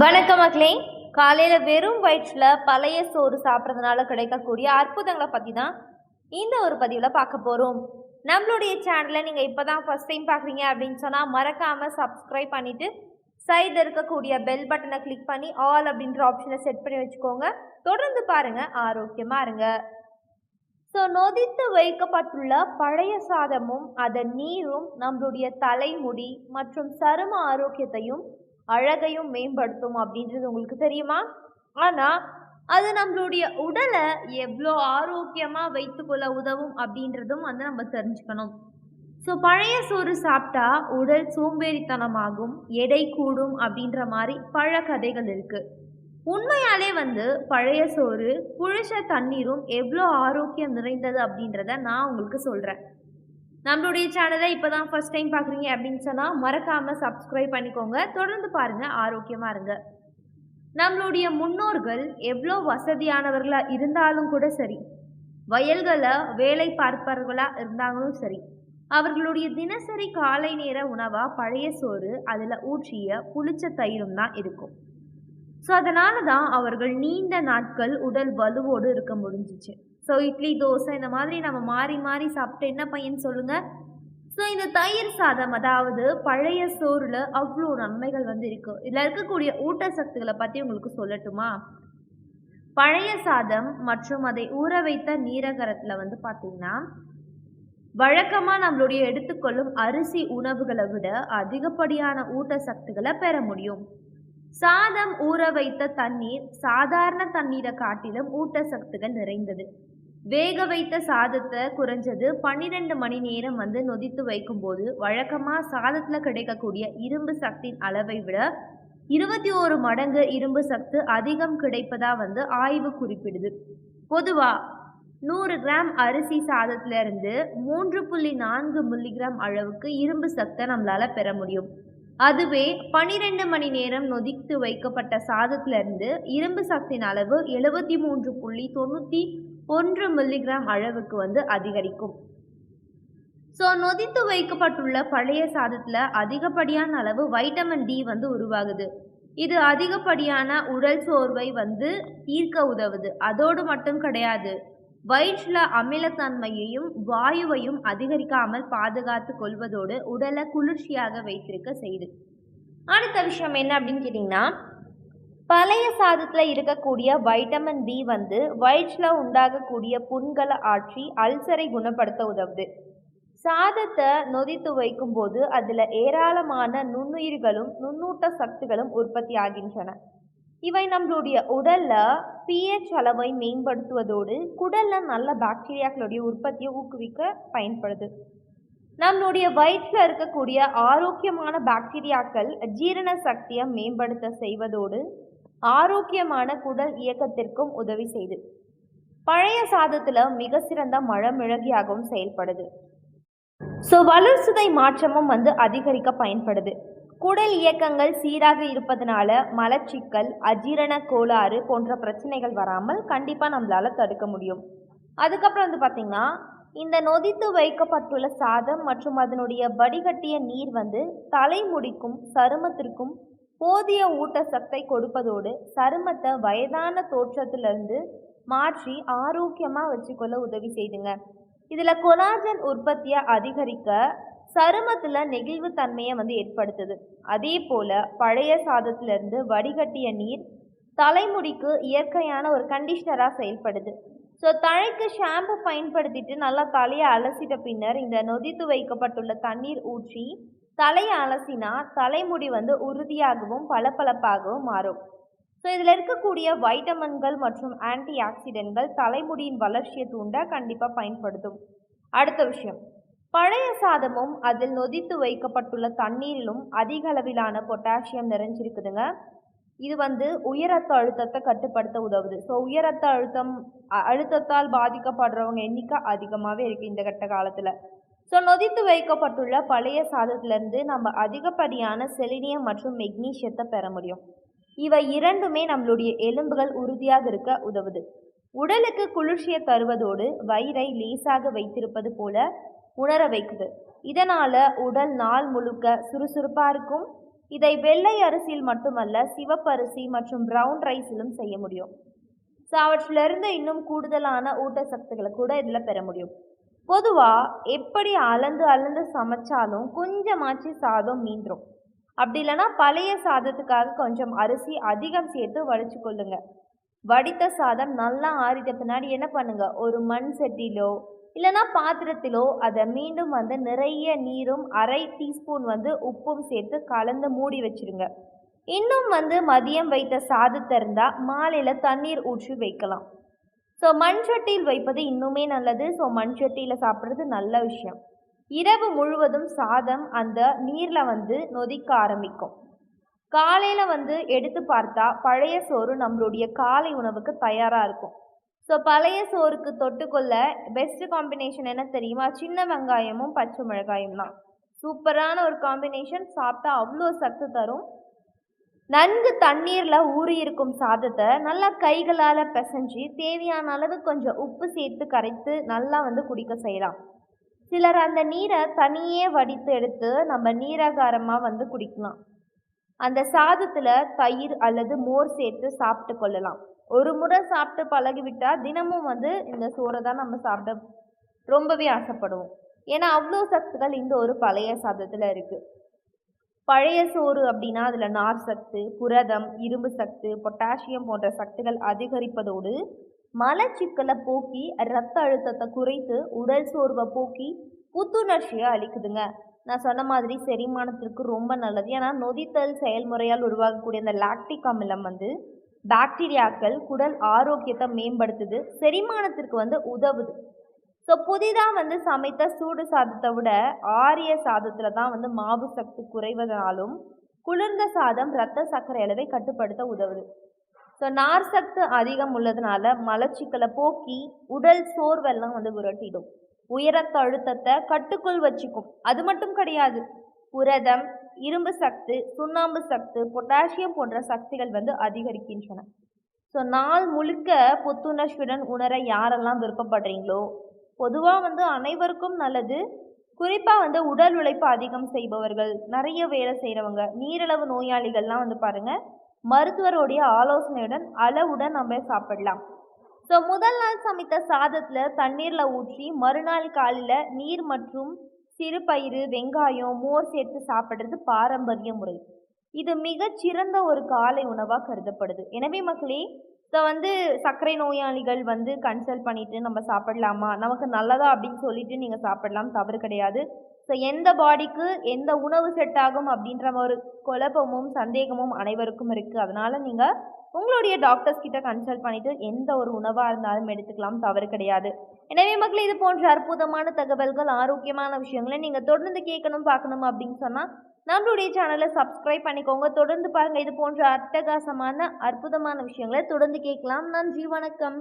வணக்கம் மக்களே. காலையில் வெறும் வயிற்றில் பழைய சோறு சாப்பிட்றதுனால கிடைக்கக்கூடிய அற்புதங்களை பற்றி தான் இந்த ஒரு பதிவில் பார்க்க போகிறோம் நம்மளுடைய சேனலை நீங்கள் இப்போ தான் ஃபஸ்ட் டைம் பார்க்குறீங்க அப்படின்னு சொன்னால் மறக்காமல் சப்ஸ்கிரைப் பண்ணிவிட்டு சைடு இருக்கக்கூடிய பெல் பட்டனை கிளிக் பண்ணி ஆல் அப்படின்ற ஆப்ஷனை செட் பண்ணி வச்சுக்கோங்க. தொடர்ந்து பாருங்கள் ஆரோக்கியமாக இருங்க. ஸோ நொதித்து வைக்கப்பட்டுள்ள பழைய சாதமும் அதன் நீரும் நம்மளுடைய தலைமுடி மற்றும் சரும ஆரோக்கியத்தையும் அழகையும் மேம்படுத்தும் அப்படின்றது உங்களுக்கு தெரியுமா? ஆனால் அது நம்மளுடைய உடலை எவ்வளோ ஆரோக்கியமாக வைத்துக்கொள்ள உதவும் அப்படின்றதும் வந்து நம்ம தெரிஞ்சுக்கணும். ஸோ பழைய சோறு சாப்பிட்டா உடல் சோம்பேறித்தனமாகும் எடை கூடும் அப்படின்ற மாதிரி பல கதைகள் இருக்குது உண்மையாலே வந்து பழைய சோறு புழிச்ச தண்ணீரும் எவ்வளோ ஆரோக்கியம் நிறைந்தது அப்படின்றத நான் உங்களுக்கு சொல்கிறேன் நம்மளுடைய சேனலை இப்போ தான் ஃபஸ்ட் டைம் பார்க்குறீங்க அப்படின்னு சொன்னால் மறக்காமல் சப்ஸ்கிரைப் பண்ணிக்கோங்க. தொடர்ந்து பாருங்கள் ஆரோக்கியமாக இருங்க. நம்மளுடைய முன்னோர்கள் எவ்வளோ வசதியானவர்களாக இருந்தாலும் கூட சரி வயல்களை வேலை பார்ப்பவர்களாக இருந்தாங்களும் சரி அவர்களுடைய தினசரி காலை நேர உணவாக பழைய சோறு அதில் ஊற்றிய புளிச்ச தயிரும் தான் இருக்கும். ஸோ அதனால தான் அவர்கள் நீண்ட நாட்கள் உடல் வலுவோடு இருக்க முடிஞ்சிச்சு. ஸோ இட்லி தோசை இந்த மாதிரி நம்ம மாறி மாறி சாப்பிட்டு என்ன பையன் சொல்லுங்கள் ஸோ இந்த தயிர் சாதம் அதாவது பழைய சோறில் அவ்வளோ நன்மைகள் வந்து இருக்குது இதில் இருக்கக்கூடிய ஊட்டச்சத்துக்களை பற்றி உங்களுக்கு சொல்லட்டுமா? பழைய சாதம் மற்றும் அதை ஊற வைத்த நீரகரத்தில் வந்து பார்த்திங்கன்னா வழக்கமாக நம்மளுடைய எடுத்துக்கொள்ளும் அரிசி உணவுகளை விட அதிகப்படியான ஊட்டச்சத்துக்களை பெற முடியும். சாதம் ஊற வைத்த தண்ணீர் சாதாரண தண்ணீரை காட்டிலும் ஊட்டச்சத்துகள் நிறைந்தது. வேக வைத்த சாதத்தை குறைஞ்சது பன்னிரெண்டு மணி நேரம் வந்து நொதித்து வைக்கும்போது வழக்கமாக சாதத்தில் கிடைக்கக்கூடிய இரும்பு சக்தியின் அளவை விட இருபத்தி ஓரு மடங்கு இரும்பு சத்து அதிகம் கிடைப்பதா வந்து ஆய்வு குறிப்பிடுது. பொதுவாக நூறு கிராம் அரிசி சாதத்திலிருந்து மூன்று புள்ளி நான்கு மில்லிகிராம் அளவுக்கு இரும்பு சத்தை நம்மளால் பெற முடியும். அதுவே பனிரெண்டு மணி நேரம் நொதித்து வைக்கப்பட்ட சாதத்திலிருந்து இரும்பு சக்தியின் அளவு எழுபத்தி மூன்று புள்ளி தொண்ணூற்றி ஒன்று மில்லிகிராம் அளவுக்கு வந்து அதிகரிக்கும். ஸோ நொதித்து வைக்கப்பட்டுள்ள பழைய சாதத்தில் அதிகப்படியான அளவு வைட்டமின் டி வந்து உருவாகுது. இது அதிகப்படியான உடல் சோர்வை வந்து தீர்க்க உதவுது. அதோடு மட்டும் கிடையாது வயிற்றில் அமிலத்தன்மையையும் வாயுவையும் அதிகரிக்காமல் பாதுகாத்து கொள்வதோடு உடலை குளிர்ச்சியாக வைத்திருக்க செய்யுது அடுத்த விஷயம் என்ன அப்படின்னு கேட்டிங்கன்னா பழைய சாதத்தில் இருக்கக்கூடிய வைட்டமின் பி வந்து வயிற்றில் உண்டாகக்கூடிய புண்களை ஆற்றி அல்சரை குணப்படுத்த உதவுது. சாதத்தை நொதித்து வைக்கும்போது அதில் ஏராளமான நுண்ணுயிர்களும் நுண்ணூட்ட சக்திகளும் உற்பத்தி ஆகின்றன. இவை நம்மளுடைய உடலில் பிஹெச் அளவை மேம்படுத்துவதோடு குடலில் நல்ல பாக்டீரியாக்களுடைய உற்பத்தியை ஊக்குவிக்க பயன்படுது. நம்மளுடைய வயிற்றில் இருக்கக்கூடிய ஆரோக்கியமான பாக்டீரியாக்கள் ஜீரண சக்தியை மேம்படுத்த செய்வதோடு ஆரோக்கியமான குடல் இயக்கத்திற்கும் உதவி செய்து. பழைய சாதத்தில் மிக சிறந்த மழமிழகியாகவும் செயல்படுது. ஸோ வளர்சிதை மாற்றமும் வந்து அதிகரிக்க பயன்படுது. குடல் இயக்கங்கள் சீராக இருப்பதனால மலச்சிக்கல் அஜீரண கோளாறு போன்ற பிரச்சனைகள் வராமல் கண்டிப்பாக நம்மளால் தடுக்க முடியும். அதுக்கப்புறம் வந்து பார்த்திங்கன்னா இந்த நொதித்து வைக்கப்பட்டுள்ள சாதம் மற்றும் அதனுடைய வடிகட்டிய நீர் வந்து தலைமுடிக்கும் சருமத்திற்கும் போதிய ஊட்டச்சத்தை கொடுப்பதோடு சருமத்தை வயதான தோற்றத்திலிருந்து மாற்றி ஆரோக்கியமாக வச்சுக்கொள்ள உதவி செய்துங்க. இதில் கொலாஜன் உற்பத்தியை அதிகரிக்க சருமத்தில் நெகிழ்வு தன்மையை வந்து ஏற்படுத்துது. அதே போல் பழைய சாதத்திலிருந்து வடிகட்டிய நீர் தலைமுடிக்கு இயற்கையான ஒரு கண்டிஷ்னராக செயல்படுது. ஸோ தலைக்கு ஷாம்பு பயன்படுத்திட்டு நல்லா தலையை அலசிட்ட பின்னர் இந்த நொதித்து வைக்கப்பட்டுள்ள தண்ணீர் ஊற்றி தலையை அலசினா தலைமுடி வந்து உறுதியாகவும் பளபளப்பாகவும் மாறும். ஸோ இதில் இருக்கக்கூடிய வைட்டமின்கள் மற்றும் ஆன்டி ஆக்சிடென்ட்கள் தலைமுடியின் வளர்ச்சியை தூண்ட கண்டிப்பாக பயன்படுத்தும். அடுத்த விஷயம். பழைய சாதமும் அதில் நொதித்து வைக்கப்பட்டுள்ள தண்ணீரிலும் அதிக அளவிலான பொட்டாசியம் நிறைஞ்சிருக்குதுங்க. இது வந்து உயர் ரத்த அழுத்தத்தை கட்டுப்படுத்த உதவுது. ஸோ உயர் ரத்த அழுத்தம் அழுத்தத்தால் பாதிக்கப்படுறவங்க எண்ணிக்கை அதிகமாகவே இருக்குது இந்த கட்ட காலத்தில். ஸோ நொதித்து வைக்கப்பட்டுள்ள பழைய சாதத்திலிருந்து நம்ம அதிகப்படியான செலினியம் மற்றும் மெக்னீஷியத்தை பெற முடியும். இவை இரண்டுமே நம்மளுடைய எலும்புகள் உறுதியாக இருக்க உதவுது. உடலுக்கு குளிர்ச்சியை தருவதோடு வயிறை லேசாக வைத்திருப்பது போல உணர வைக்குது. இதனால் உடல் நாள் முழுக்க சுறுசுறுப்பாக இருக்கும். இதை வெள்ளை அரிசியில் மட்டுமல்ல சிவப்பரிசி மற்றும் ப்ரௌன் ரைஸிலும் செய்ய முடியும். ஸோ அவற்றிலிருந்து இன்னும் கூடுதலான ஊட்டச்சத்துக்களை கூட இதில் பெற முடியும். பொதுவாக எப்படி அளந்து அளந்து சமைச்சாலும் கொஞ்சமாச்சு சாதம் மீந்துரும். அப்படி இல்லைன்னா பழைய சாதத்துக்காக கொஞ்சம் அரிசி அதிகம் சேர்த்து வடிச்சு கொள்ளுங்க. வடித்த சாதம் நல்லா ஆறிட்ட பின்னாடி என்ன பண்ணுங்க? ஒரு மண் சட்டியிலோ இல்லைன்னா பாத்திரத்திலோ அதை மீண்டும் வந்து நிறைய நீரும் அரை டீஸ்பூன் வந்து உப்பும் சேர்த்து கலந்து மூடி வச்சிருங்க. இன்னும் வந்து மதியம் வைத்த சாதத்தை இருந்தால் மாலையில் தண்ணீர் ஊற்றி வைக்கலாம். ஸோ மண் சட்டியில் வைப்பது இன்னுமே நல்லது. ஸோ மண் சட்டியில் சாப்பிட்றது நல்ல விஷயம். இரவு முழுவதும் சாதம் அந்த நீரில் வந்து நொதிக்க ஆரம்பிக்கும். காலையில் வந்து எடுத்து பார்த்தா பழைய சோறு நம்மளுடைய காலை உணவுக்கு தயாராக இருக்கும். ஸோ பழைய சோறுக்கு தொட்டுக்கொள்ள பெஸ்ட் காம்பினேஷன் என்ன தெரியுமா? சின்ன வெங்காயமும் பச்சை மிளகாயும் தான். சூப்பரான ஒரு காம்பினேஷன் சாப்பிட்டா அவ்வளோ சத்து தரும். நன்கு தண்ணீரில் ஊறியிருக்கும் சாதத்தை நல்லா கைகளால் பிசைஞ்சு தேவையான அளவு கொஞ்சம் உப்பு சேர்த்து கரைத்து நல்லா வந்து குடிக்க செய்யலாம். சிலர் அந்த நீரை தனியே வடித்து எடுத்து நம்ம நீராகாரமாக வந்து குடிக்கலாம். அந்த சாதத்தில் தயிர் அல்லது மோர் சேர்த்து சாப்பிட்டு கொள்ளலாம். ஒரு முறை சாப்பிட்டு பழகிவிட்டால் தினமும் வந்து இந்த சோறை தான் நம்ம சாப்பிட ரொம்பவே ஆசைப்படுவோம். ஏன்னா அவ்வளோ சத்துக்கள் இந்த ஒரு பழைய சாதத்தில் இருக்குது பழைய சோறு அப்படின்னா அதில் நார் சத்து புரதம் இரும்பு சத்து பொட்டாசியம் போன்ற சத்துகள் அதிகரிப்பதோடு மலச்சிக்கலை போக்கி ரத்த அழுத்தத்தை குறைத்து உடல் சோர்வை போக்கி புத்துணர்ச்சியை அளிக்குதுங்க. நான் சொன்ன மாதிரி செரிமானத்திற்கு ரொம்ப நல்லது. ஏன்னா நொதித்தல் செயல்முறையால் உருவாகக்கூடிய அந்த லாக்டிக் அமிலம் வந்து பாக்டீரியாக்கள் குடல் ஆரோக்கியத்தை மேம்படுத்துது செரிமானத்திற்கு வந்து உதவுது. ஸோ புதிதாக வந்து சமைத்த சூடு சாதத்தை விட ஆரிய சாதத்தில் தான் வந்து மாவு சக்தி குறைவதனாலும் குளிர்ந்த சாதம் இரத்த சர்க்கரை அளவை கட்டுப்படுத்த உதவுது. ஸோ நார் சத்து அதிகம் உள்ளதுனால மலச்சிக்கலை போக்கி உடல் சோர்வெல்லாம் வந்து விரட்டிடும். உயரத்த அழுத்தத்தை கட்டுக்குள் வச்சுக்கும். அது மட்டும் கிடையாது. புரதம் இரும்பு சத்து சுண்ணாம்பு சத்து பொட்டாசியம் போன்ற சக்திகள் வந்து அதிகரிக்கின்றன. ஸோ நாள் முழுக்க புத்துணர்ச்சியுடன் உணர யாரெல்லாம் விருப்பப்படுறீங்களோ பொதுவாக வந்து அனைவருக்கும் நல்லது. குறிப்பாக வந்து உடல் உழைப்பு அதிகம் செய்பவர்கள் நிறைய வேலை செய்கிறவங்க நீரிழவு நோயாளிகள்லாம் வந்து பாருங்கள் மருத்துவருடைய ஆலோசனையுடன் அளவுடன் நம்ம சாப்பிடலாம். ஸோ முதல் நாள் சமைத்த சாதத்தில் தண்ணீரில் ஊற்றி மறுநாள் காலையில் நீர் மற்றும் சிறுபயிறு வெங்காயம் மோர் சேர்த்து சாப்பிட்றது பாரம்பரிய முறை. இது மிகச்சிறந்த ஒரு காலை உணவாக கருதப்படுது. எனவே மக்களே ஸோ வந்து சர்க்கரை நோயாளிகள் வந்து கன்சல்ட் பண்ணிவிட்டு நம்ம சாப்பிடலாமா? நமக்கு நல்லதா அப்படின்னு சொல்லிட்டு நீங்கள் சாப்பிடலாம் தவறு கிடையாது. ஸோ எந்த பாடிக்கு எந்த உணவு செட் ஆகும் அப்படின்ற ஒரு குழப்பமும் சந்தேகமும் அனைவருக்கும் இருக்குது அதனால் நீங்கள் உங்களுடைய டாக்டர்ஸ் கிட்ட கன்சல்ட் பண்ணிவிட்டு எந்த ஒரு உணவாக இருந்தாலும் எடுத்துக்கலாம் தவறு கிடையாது. எனவே மக்கள் இது போன்ற அற்புதமான தகவல்கள் ஆரோக்கியமான விஷயங்களை நீங்கள் தொடர்ந்து கேட்கணும் பார்க்கணும் அப்படின்னு சொன்னால் நம்மளுடைய சேனலை சப்ஸ்கிரைப் பண்ணிக்கோங்க. தொடர்ந்து பாருங்கள் இது போன்ற அட்டகாசமான அற்புதமான விஷயங்களை தொடர்ந்து கேட்கலாம். நன்றி வணக்கம்.